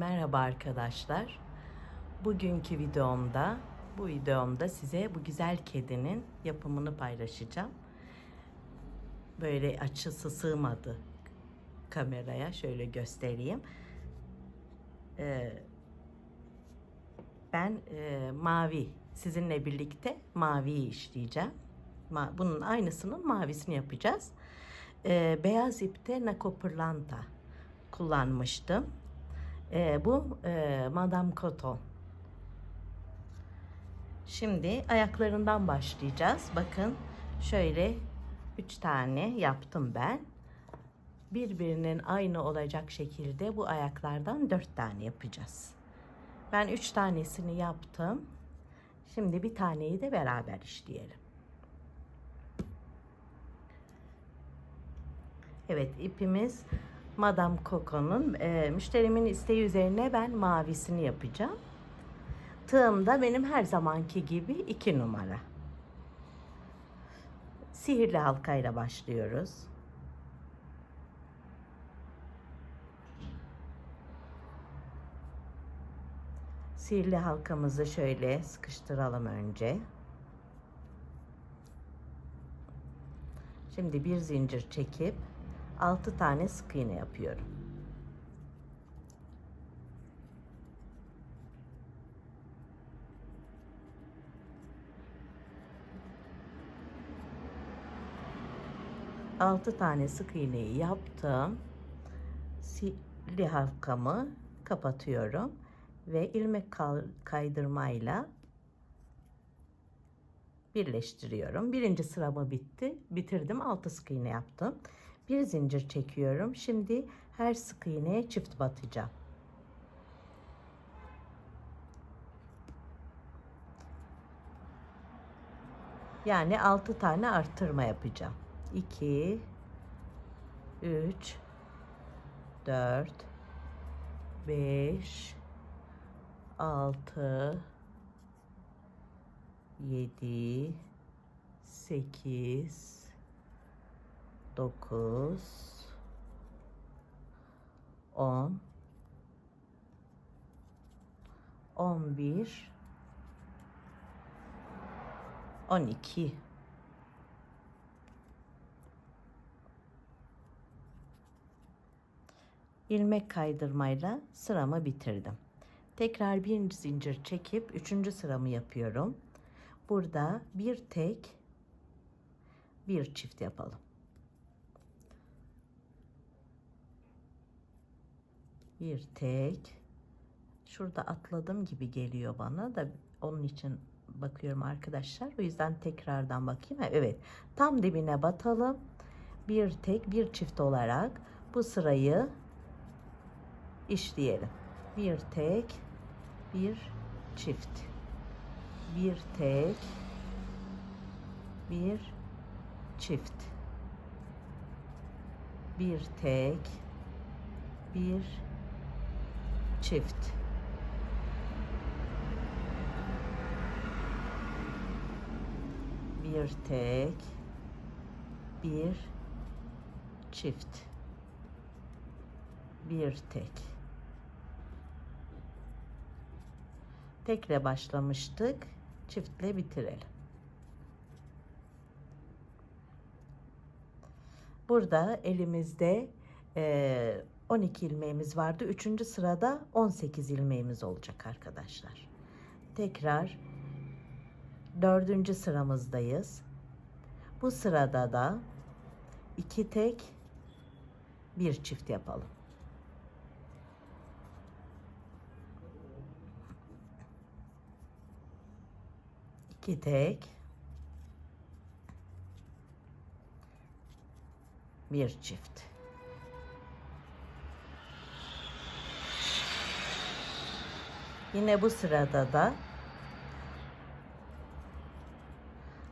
Merhaba arkadaşlar. Bugünkü videomda, bu videomda size bu güzel kedinin yapımını paylaşacağım. Böyle açısı sığmadı kameraya. Şöyle göstereyim. Ee, ben e, mavi, sizinle birlikte maviyi işleyeceğim. Ma- bunun aynısının mavisini yapacağız. Ee, beyaz ipte Nakopırlanta kullanmıştım. Ee, bu e, Madame Coton. Şimdi ayaklarından başlayacağız. Bakın şöyle üç tane yaptım ben. Birbirinin aynı olacak şekilde bu ayaklardan dört tane yapacağız. Ben üç tanesini yaptım. Şimdi bir taneyi de beraber işleyelim. Evet ipimiz Madame Coco'nun e, müşterimin isteği üzerine ben mavisini yapacağım. Tığım da benim her zamanki gibi iki numara. Sihirli halkayla başlıyoruz. Sihirli halkamızı şöyle sıkıştıralım önce. Şimdi bir zincir çekip 6 tane sık iğne yapıyorum. Altı tane sık iğneyi yaptım. Sihirli halkamı kapatıyorum ve ilmek kaydırmayla birleştiriyorum. Birinci sıramı bitti. Bitirdim. Altı sık iğne yaptım. Bir zincir çekiyorum. Şimdi her sık iğneye çift batacağım. Yani 6 tane arttırma yapacağım. 2 3 4 5 6 7 8 9 10 11 12 ilmek kaydırmayla sıramı bitirdim. Tekrar bir zincir çekip üçüncü sıramı yapıyorum. Burada bir tek bir çift yapalım. Bir tek. Şurada atladım gibi geliyor bana da onun için bakıyorum arkadaşlar. O yüzden tekrardan bakayım. Evet tam dibine batalım. Bir tek bir çift olarak bu sırayı işleyelim. Bir tek bir çift. Bir tek bir çift. Bir tek bir çift. Bir tek bir çift. Bir tek. Tekle başlamıştık çiftle bitirelim. Burada elimizde 12 ilmeğimiz vardı. Üçüncü sırada 18 ilmeğimiz olacak arkadaşlar. Tekrar dördüncü sıramızdayız. Bu sırada da iki tek bir çift yapalım. İki tek bir çift. Yine bu sırada da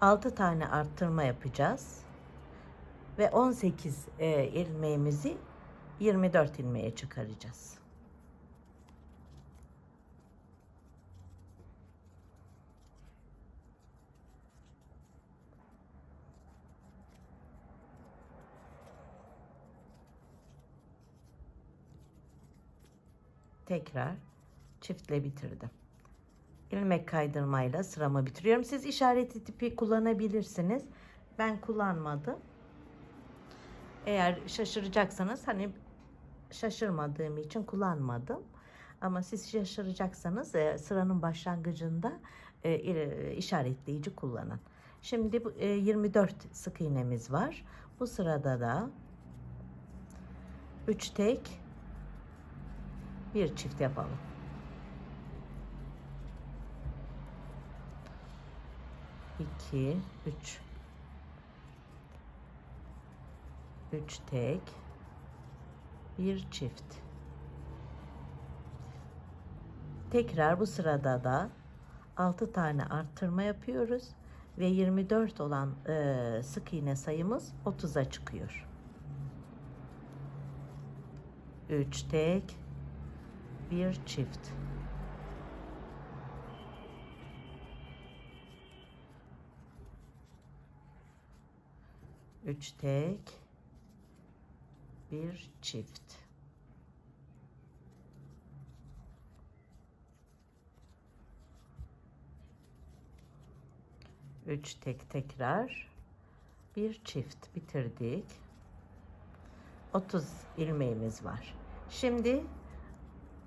6 tane arttırma yapacağız. Ve 18 e, ilmeğimizi 24 ilmeğe çıkaracağız. tekrar çiftle bitirdim. İlmek kaydırmayla sıramı bitiriyorum. Siz işareti tipi kullanabilirsiniz. Ben kullanmadım. Eğer şaşıracaksanız hani şaşırmadığım için kullanmadım. Ama siz şaşıracaksanız e, sıranın başlangıcında e, işaretleyici kullanın. Şimdi bu e, 24 sık iğnemiz var. Bu sırada da 3 tek bir çift yapalım. İki, üç. Üç tek, bir çift. Tekrar bu sırada da 6 tane arttırma yapıyoruz ve 24 olan e, sık iğne sayımız 30'a çıkıyor. 3 tek, bir çift. Üç tek, bir çift. Üç tek tekrar, bir çift bitirdik. 30 ilmeğimiz var. Şimdi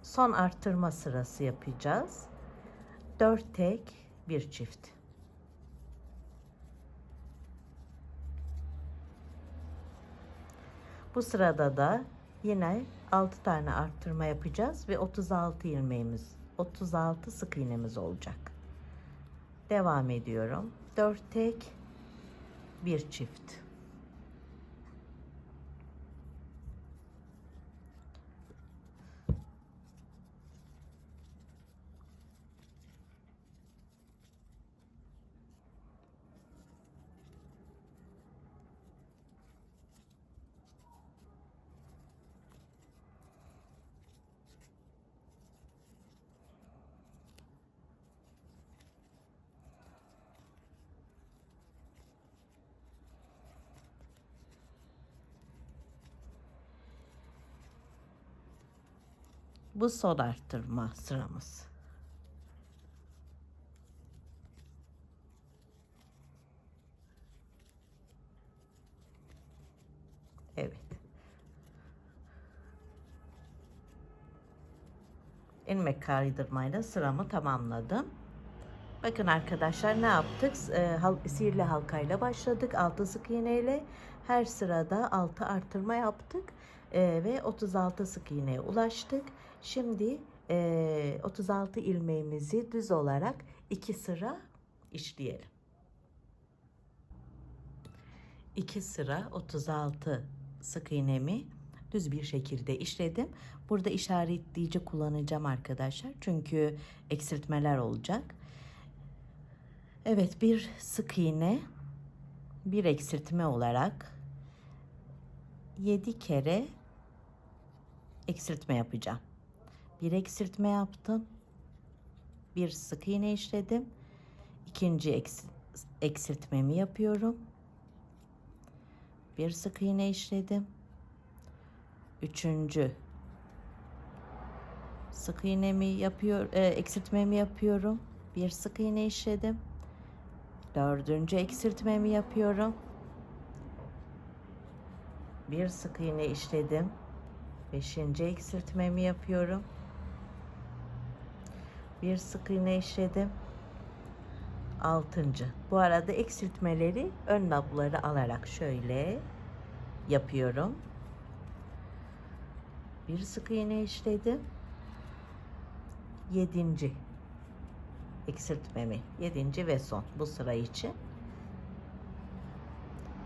son arttırma sırası yapacağız. 4 tek, bir çift. Bu sırada da yine 6 tane arttırma yapacağız ve 36 ilmeğimiz, 36 sık iğnemiz olacak. Devam ediyorum. 4 tek, bir çift. Bu son arttırma sıramız. Evet. ilmek kaydırmayla sıramı tamamladım. Bakın arkadaşlar ne yaptık? E, sihirli halkayla başladık. 6 sık iğneyle her sırada 6 artırma yaptık. E, ve 36 sık iğneye ulaştık. Şimdi e, 36 ilmeğimizi düz olarak 2 sıra işleyelim. 2 sıra 36 sık iğnemi düz bir şekilde işledim. Burada işaretleyici kullanacağım arkadaşlar. Çünkü eksiltmeler olacak. Evet bir sık iğne bir eksiltme olarak 7 kere eksiltme yapacağım. Bir eksiltme yaptım. Bir sık iğne işledim. İkinci eks eksiltmemi yapıyorum. Bir sık iğne işledim. Üçüncü sık iğnemi yapıyor, e, eksiltmemi yapıyorum. Bir sık iğne işledim. Dördüncü eksiltmemi yapıyorum. Bir sık iğne işledim. Beşinci eksiltmemi yapıyorum. Bir sık iğne işledim. Altıncı. Bu arada eksiltmeleri ön nabları alarak şöyle yapıyorum. Bir sık iğne işledim. Yedinci eksiltmemi. Yedinci ve son bu sıra için.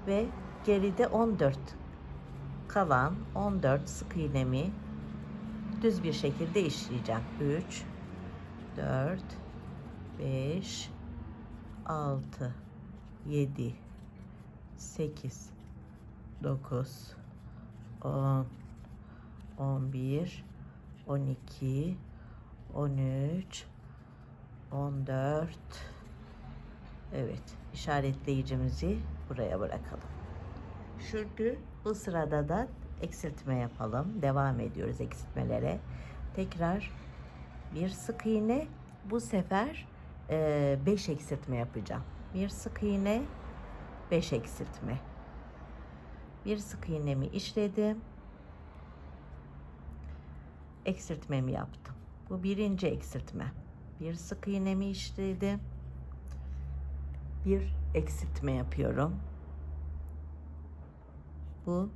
Ve geride 14 kalan 14 sık iğnemi düz bir şekilde işleyeceğim. 3 4 5 6 7 8 9 10 11 12 13 14 Evet işaretleyicimizi buraya bırakalım. Şimdi bu sırada da eksiltme yapalım. Devam ediyoruz eksiltmelere. tekrar bir sık iğne bu sefer 5 eksiltme yapacağım. Bir sık iğne 5 eksiltme. Bir sık iğnemi işledim. Eksiltmemi yaptım. Bu birinci eksiltme. Bir sık iğnemi işledim. Bir eksiltme yapıyorum. Bu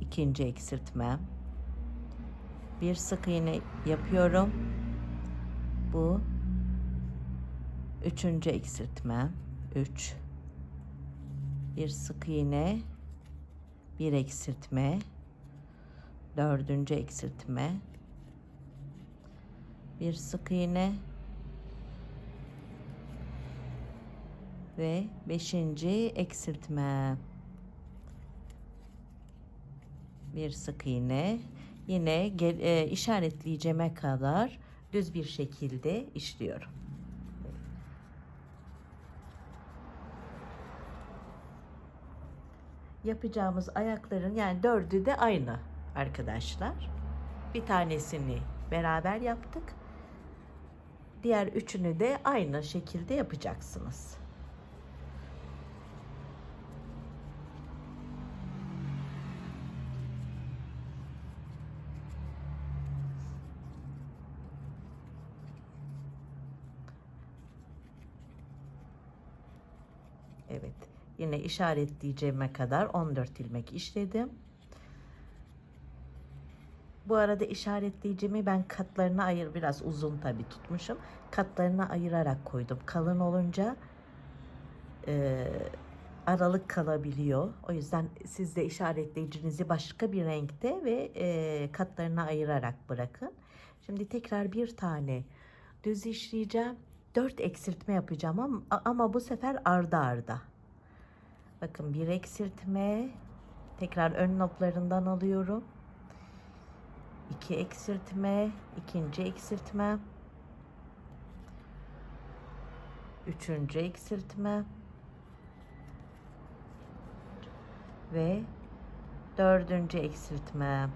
ikinci eksiltmem. Bir sık iğne yapıyorum. Bu üçüncü eksiltmem. Üç. Bir sık iğne. Bir eksiltme. Dördüncü eksiltme. Bir sık iğne. Ve beşinci eksiltme. Bir sık iğne. Yine e, işaretleyeceğime kadar düz bir şekilde işliyorum. Yapacağımız ayakların yani dördü de aynı arkadaşlar. Bir tanesini beraber yaptık. Diğer üçünü de aynı şekilde yapacaksınız. Evet. Yine işaretleyeceğime kadar 14 ilmek işledim. Bu arada işaretleyicimi ben katlarına ayır biraz uzun tabi tutmuşum. Katlarına ayırarak koydum. Kalın olunca e, aralık kalabiliyor. O yüzden siz de işaretleyicinizi başka bir renkte ve e, katlarına ayırarak bırakın. Şimdi tekrar bir tane düz işleyeceğim. 4 eksiltme yapacağım ama, ama bu sefer arda arda. Bakın bir eksiltme. Tekrar ön noplarından alıyorum. 2 eksiltme, ikinci eksiltme. Üçüncü eksiltme. Ve dördüncü eksiltme.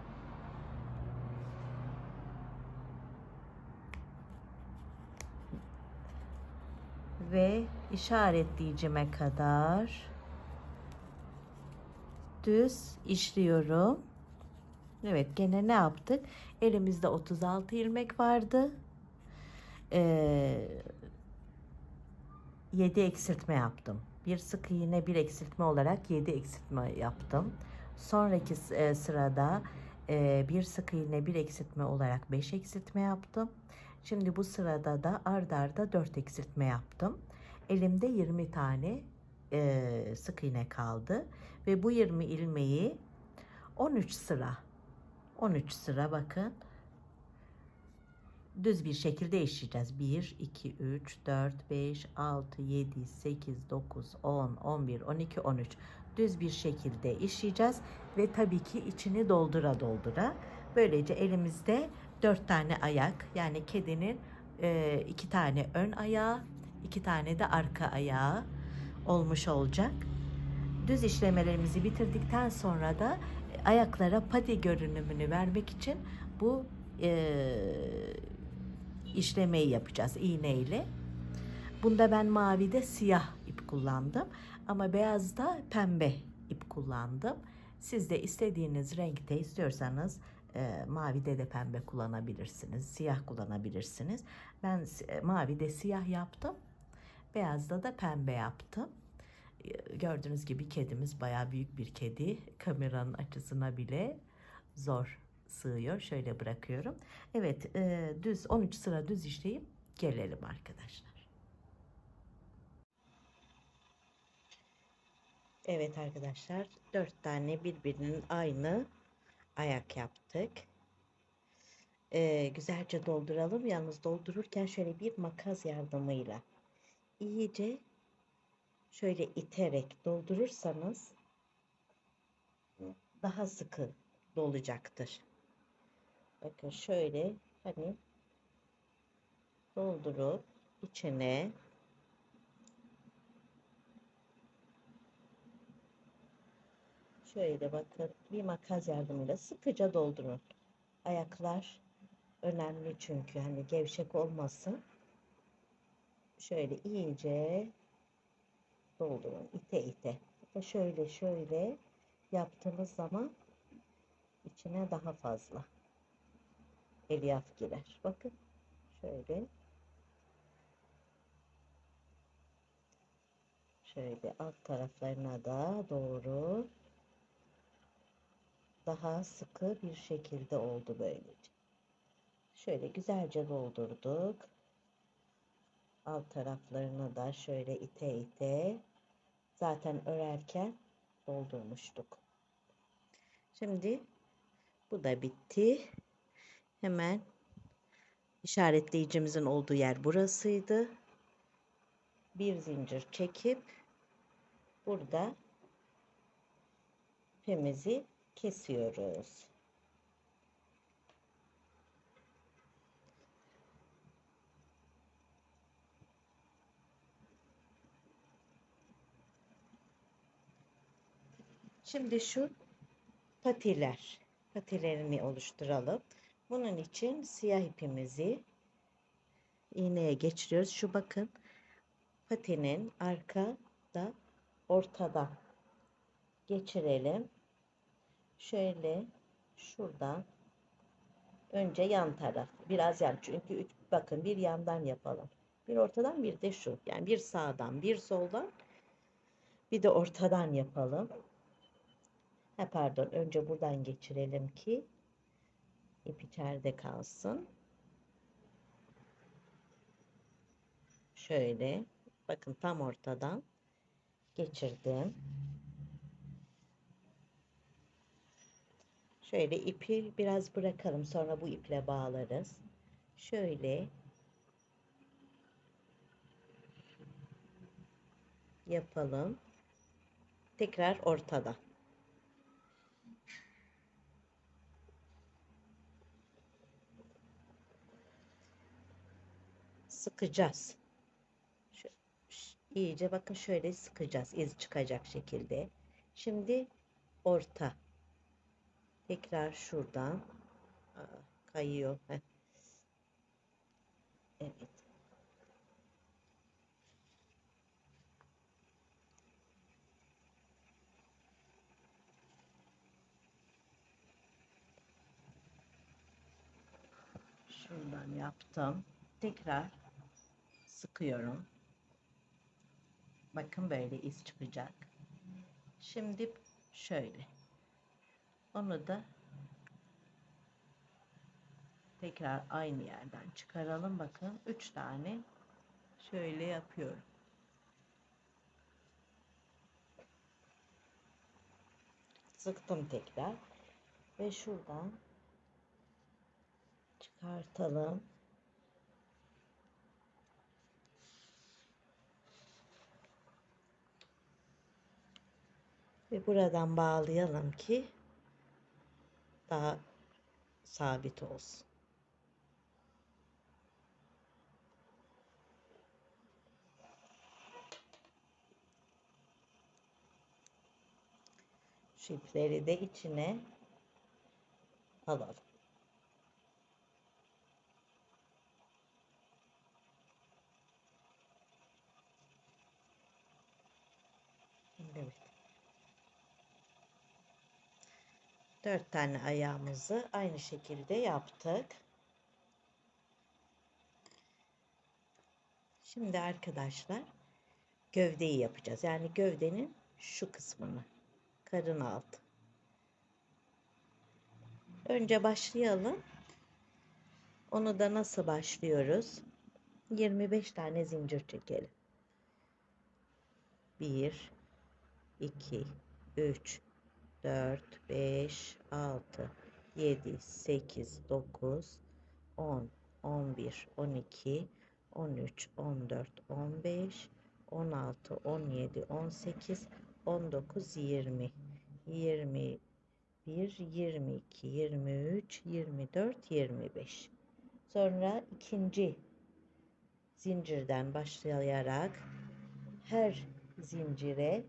Ve işaretleyicime kadar düz işliyorum. Evet gene ne yaptık? Elimizde 36 ilmek vardı. Ee, 7 eksiltme yaptım. Bir sık iğne bir eksiltme olarak 7 eksiltme yaptım. Sonraki e, sırada e, bir sık iğne bir eksiltme olarak 5 eksiltme yaptım. Şimdi bu sırada da ard arda 4 eksiltme yaptım. Elimde 20 tane e, sık iğne kaldı ve bu 20 ilmeği 13 sıra 13 sıra bakın düz bir şekilde işleyeceğiz. 1, 2, 3, 4, 5, 6, 7, 8, 9, 10, 11, 12, 13 düz bir şekilde işleyeceğiz ve tabii ki içini doldura doldura. Böylece elimizde 4 tane ayak yani kedinin e, iki tane ön ayağı, iki tane de arka ayağı olmuş olacak. Düz işlemelerimizi bitirdikten sonra da ayaklara pati görünümünü vermek için bu e, işlemeyi yapacağız iğne ile. Bunda ben mavide siyah ip kullandım ama beyazda pembe ip kullandım. Siz de istediğiniz renkte istiyorsanız e, mavide de pembe kullanabilirsiniz, siyah kullanabilirsiniz. Ben e, mavide siyah yaptım, beyazda da pembe yaptım. E, gördüğünüz gibi kedimiz bayağı büyük bir kedi. Kameranın açısına bile zor sığıyor. Şöyle bırakıyorum. Evet e, düz 13 sıra düz işleyip gelelim arkadaşlar. Evet arkadaşlar 4 tane birbirinin aynı ayak yaptık. Ee, güzelce dolduralım. Yalnız doldururken şöyle bir makas yardımıyla iyice şöyle iterek doldurursanız daha sıkı dolacaktır. Bakın şöyle hani doldurup içine şöyle bakın bir makas yardımıyla sıkıca doldurun. Ayaklar önemli çünkü hani gevşek olmasın. Şöyle iyice doldurun ite ite. Ve şöyle şöyle yaptığınız zaman içine daha fazla elyaf girer. Bakın şöyle şöyle alt taraflarına da doğru daha sıkı bir şekilde oldu böylece. Şöyle güzelce doldurduk. Alt taraflarını da şöyle ite ite zaten örerken doldurmuştuk. Şimdi bu da bitti. Hemen işaretleyicimizin olduğu yer burasıydı. Bir zincir çekip burada ipimizi kesiyoruz. Şimdi şu patiler, patilerini oluşturalım. Bunun için siyah ipimizi iğneye geçiriyoruz. Şu bakın patinin arkada ortada geçirelim. Şöyle şuradan önce yan taraf biraz yan çünkü üç, bakın bir yandan yapalım. Bir ortadan bir de şu. Yani bir sağdan bir soldan bir de ortadan yapalım. Ha pardon önce buradan geçirelim ki ip içeride kalsın. Şöyle bakın tam ortadan geçirdim. Şöyle ipi biraz bırakalım sonra bu iple bağlarız. Şöyle yapalım. Tekrar ortada. Sıkacağız. Şu, iyice bakın şöyle sıkacağız. iz çıkacak şekilde. Şimdi orta. Tekrar şuradan Aa, kayıyor. Evet. Şuradan yaptım. Tekrar sıkıyorum. Bakın böyle iz çıkacak. Şimdi şöyle. Onu da tekrar aynı yerden çıkaralım. Bakın 3 tane şöyle yapıyorum. Sıktım tekrar ve şuradan çıkartalım. Ve buradan bağlayalım ki daha sabit olsun. Şu de içine alalım. 4 tane ayağımızı aynı şekilde yaptık. Şimdi arkadaşlar gövdeyi yapacağız. Yani gövdenin şu kısmını. Karın altı. Önce başlayalım. Onu da nasıl başlıyoruz? 25 tane zincir çekelim. 1 2 3 4 5 6 7 8 9 10 11 12 13 14 15 16 17 18 19 20 21 22 23 24 25 sonra ikinci zincirden başlayarak her zincire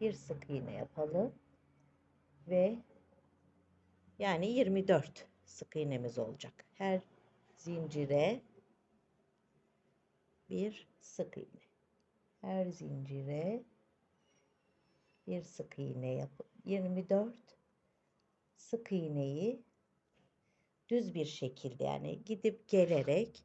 bir sık iğne yapalım ve yani 24 sık iğnemiz olacak. Her zincire bir sık iğne. Her zincire bir sık iğne yapıp 24 sık iğneyi düz bir şekilde yani gidip gelerek